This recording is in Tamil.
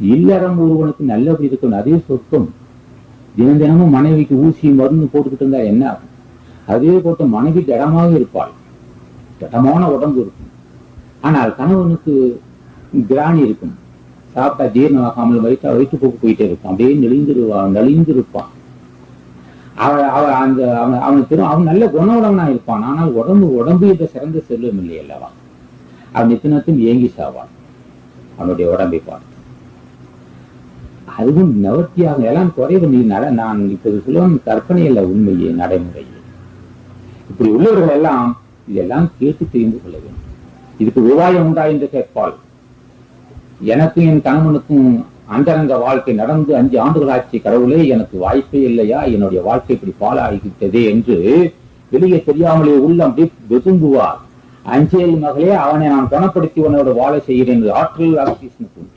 இல்லறம் ஒருவனுக்கு நல்லபடி இருக்கணும். அதே சொத்தும் தினம் தினமும் மனைவிக்கு ஊசி மருந்து போட்டுக்கிட்டு இருந்தா என்ன ஆகும்? அதே போட்ட மனைவி திடமாக இருப்பாள். திடமான உடம்பு இருக்கும். ஆனால் கணவனுக்கு கிராணி இருக்கும். சாப்பிட்டா ஜீரணமாகாமல் வயிற்று போக்கு போயிட்டே இருப்பான் அப்படியே நெளிந்திருவான் நலிந்திருப்பான். அவன் அவன் அந்த அவன் அவனுக்கு தெரியும் அவன் நல்ல குணவுடனா இருப்பான். ஆனால் உடம்பு உடம்பு என்ற சிறந்த செல்வம் இல்லை அல்லவா? அவன் நித்தினத்தும் ஏங்கி சாவான். அவனுடைய உடம்பை பார்த்து. அதுவும் நவர்த்தியாக எல்லாம் குறைவு நீ நட நான் இப்போது சொல்லுவோம் கற்பனை இல்லை உண்மையே நடைமுறையே. இப்படி உள்ளவர்கள் எல்லாம் இதெல்லாம் கேட்டு தெரிந்து கொள்ள வேண்டும். இதுக்கு உபாயம் உண்டா என்று கேட்பாள். எனக்கும் என் கணவனுக்கும் அந்தரங்க வாழ்க்கை நடந்து அஞ்சு ஆண்டுகள் ஆட்சி கடவுளே எனக்கு வாய்ப்பே இல்லையா? என்னுடைய வாழ்க்கை இப்படி பாலாகிவிட்டதே என்று வெளியே தெரியாமலே உள்ளம் அப்படி வெதும்புவார் அஞ்சேல் மகளே அவனை நான் குணப்படுத்தி உன்னோட வாழ செய்கிறேன் என்று ஆற்றல் ராமகிருஷ்ணனுக்கு